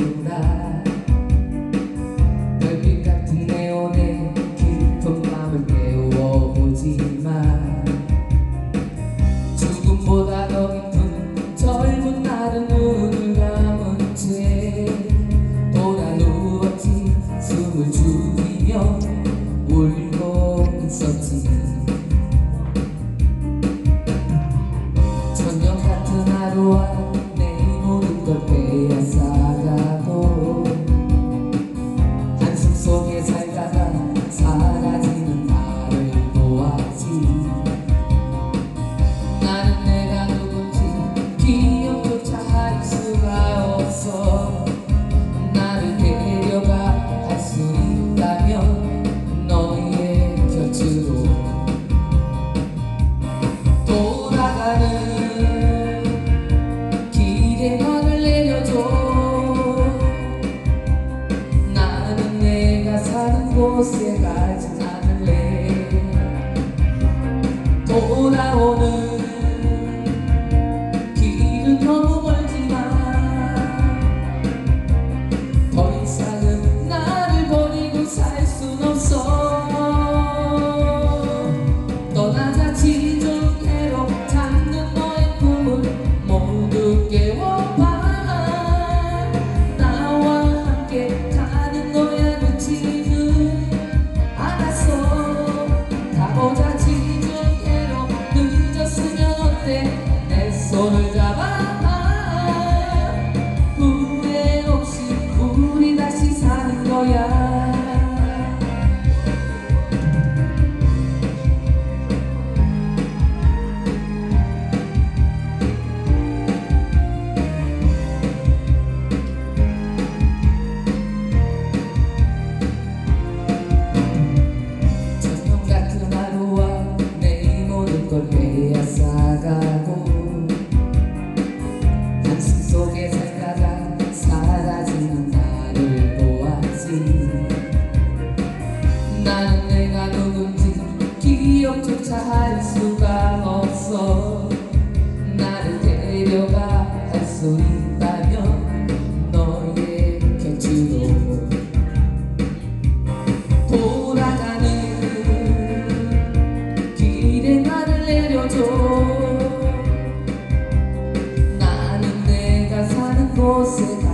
보인다. 별빛 같은 네온에 깊은 밤을 깨워보지만 죽음보다 더 깊은 젊은 날은 눈을 감은 채 돌아 누웠지. 숨을 죽이며 울고 있었지. 저녁 같은 하루와 시에까지 다닐래 돌아오는 길은 너무 멀지만 더 이상은 나를 버리고 살 Baba. você